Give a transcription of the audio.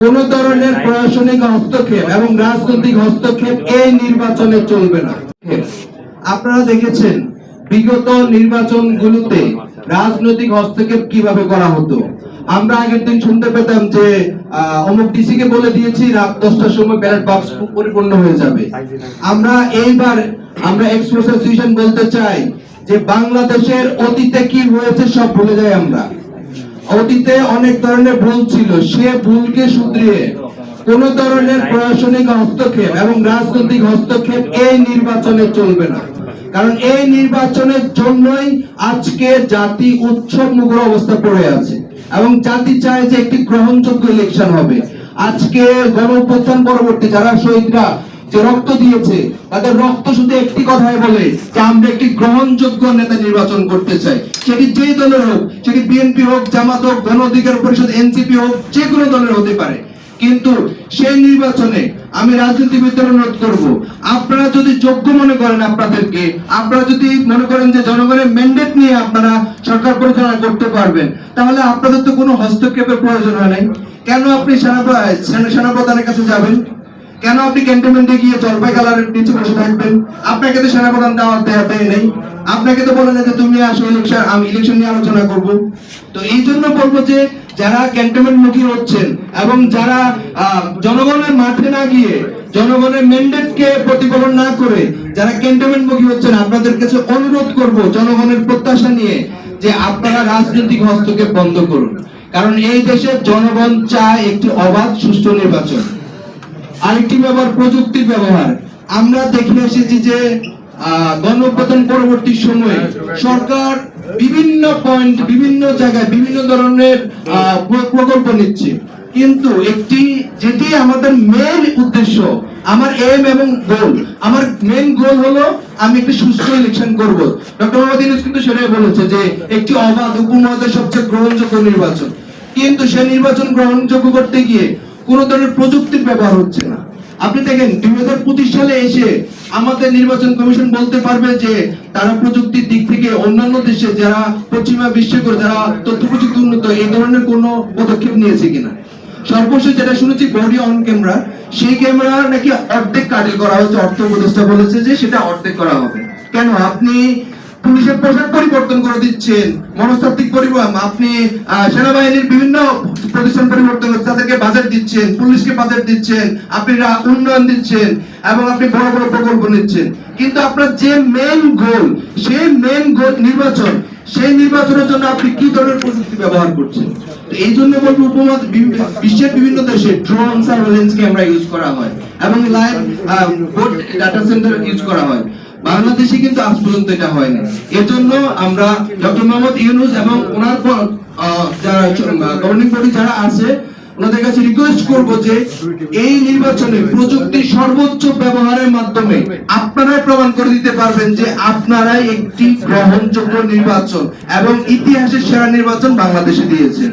কোন ধরনের প্রশাসনিক হস্তক্ষেপ এবং রাজনৈতিক হস্তক্ষেপ এই নির্বাচনে চলবে না। আপনারা দেখেছেন, বিগত নির্বাচনগুলোতে রাজনৈতিক হস্তক্ষেপ কীভাবে করা হতো? আমরা আগের দিন শুনতে পেতাম যে অমুক ডিসি কে বলে দিয়েছি, রাত দশটার সময় ব্যালট বাক্স পরিপূর্ণ হয়ে যাবে। আমরা এইবার, আমরা এক্সপ্রেস বলতে চাই যে, বাংলাদেশের অতীতে কি হয়েছে সব ভুলে যাই আমরা। অতীতে অনেক ধরনের ভুল ছিল, সে ভুলকে শুধরিয়ে কোন ধরনের প্রশাসনিক হস্তক্ষেপ এবং রাজনৈতিক হস্তক্ষেপ এই নির্বাচনে চলবে না। কারণ এই নির্বাচনের জন্যই আজকে জাতি উৎসব মুখর অবস্থা পড়ে আছে এবং জাতি চায় যে একটি গ্রহণযোগ্য ইলেকশন হবে। আজকে গণ পরবর্তী যারা শহীদরা যে রক্ত দিয়েছে, তাদের রক্ত শুধু একটি কথাই বলে যে আমরা একটি গ্রহণযোগ্য নেতা নির্বাচন করতে চাই। সেটি যে দলের হোক সেটি বিএনপি হোক, জামাত হোক গণ অধিকার পরিষদ, এনসিপি হোক, যে কোনো দলের হতে পারে। কিন্তু সেই নির্বাচনে আমি রাজনীতিবিদদের অনুরোধ করব, আপনারা যদি যোগ্য মনে করেন আপনাদেরকে, আপনারা যদি মনে করেন যে জনগণের ম্যান্ডেট নিয়ে আপনারা সরকার পরিচালনা করতে পারবেন, তাহলে আপনাদের তো কোনো হস্তক্ষেপের প্রয়োজন হয় নাই। কেন আপনি সেনা সেনা- সেনাপ্রধানের কাছে যাবেন? কেন আপনি ক্যান্টনমেন্টে গিয়ে জলপাই কালারের নিচে বসে থাকবেন? আপনাকে তো সেনাপ্রধান দেওয়া দেয়া দেয় নেই। আপনাকে তো বলে যে তুমি আসো ইলেকশন আমি ইলেকশন নিয়ে আলোচনা করব। তো এই জন্য বলব যে যারা ক্যান্টনমেন্ট মুখী হচ্ছেন এবং যারা জনগণের মাঠে না গিয়ে জনগণের ম্যান্ডেট কে প্রতিফলন না করে যারা ক্যান্টনমেন্ট মুখী হচ্ছেন, আপনাদের কাছে অনুরোধ করব জনগণের প্রত্যাশা নিয়ে যে আপনারা রাজনৈতিক হস্তক্ষেপ বন্ধ করুন। কারণ এই দেশের জনগণ চায় একটি অবাধ, সুষ্ঠু নির্বাচন। আরেকটি ব্যবহার প্রযুক্তির ব্যবহার। আমরা দেখে এসেছি যে গণঅভ্যুত্থান পরবর্তী সময়ে সরকার বিভিন্ন পয়েন্ট বিভিন্ন জায়গায় বিভিন্ন ধরনের প্রকল্প নিচ্ছে। কিন্তু একটি, যেটি আমাদের মেন উদ্দেশ্য, আমার এম এবং গোল আমার মেন গোল হলো আমি একটি সুস্থ ইলেকশন করব। ডক্টর মোহাম্মদ ইউনূস কিন্তু সেটাই বলেছে যে, একটি অবাধ, উপমহাদেশের সবচেয়ে গ্রহণযোগ্য নির্বাচন। কিন্তু সে নির্বাচন গ্রহণযোগ্য করতে গিয়ে কোন ধরনের প্রযুক্তির ব্যবহার হচ্ছে না। আপনি দেখেন, দুই হাজার পঁচিশ সালে এসে আমাদের নির্বাচন কমিশন বলতে পারবে যে তারা প্রযুক্তির দিক থেকে অন্যান্য দেশে যারা পশ্চিমা বিশ্বে করে যারা তথ্য প্রযুক্তি উন্নত, এই ধরনের কোন পদক্ষেপ নিয়েছে কিনা। সর্বশেষ যেটা শুনেছি বডি অন ক্যামেরা সেই ক্যামেরা নাকি অর্ধেক কাটিল করা হয়েছে, অর্থ উপদেষ্টা বলেছে যে সেটা অর্ধেক করা হবে। কেন? আপনি পুলিশের পোশাক পরিবর্তন করে দিচ্ছেন। মনস্তাত্ত্বিক পরিবর্তন আপনি সেনাবাহিনীর বিভিন্ন প্রতিষ্ঠান পরিবর্তন করছেন তাদেরকে বাজেট দিচ্ছেন, পুলিশকে বাজেট দিচ্ছেন, আপনি উন্নয়ন দিচ্ছেন, এবং আপনি বড় বড় প্রকল্প নিচ্ছেন। কিন্তু আপনার যে মেন গোল সেই মেন গোল নির্বাচন, সেই নির্বাচনের জন্য আপনি কি ধরনের প্রযুক্তি ব্যবহার করছেন? এই জন্য বলব উপমহাদ বিশ্বের বিভিন্ন দেশে ড্রোন সার্ভেলেন্স ক্যামেরা ইউজ করা হয়। এবং live vote data centre use করা হয়। বাংলাদেশে কিন্তু আজ পর্যন্ত এটা হয় না জন্য আমরা ডক্টর মোহাম্মদ ইউনুস এবং ওনার পর যারা গভর্নিং বডি যারা আছে, ওনাদের কাছে রিকোয়েস্ট করব যে এই নির্বাচনে প্রযুক্তির সর্বোচ্চ ব্যবহারের মাধ্যমে আপনারাই প্রমাণ করে দিতে পারবেন যে আপনারাই একটি গ্রহণযোগ্য নির্বাচন এবং ইতিহাসের সেরা নির্বাচন বাংলাদেশে দিয়েছেন।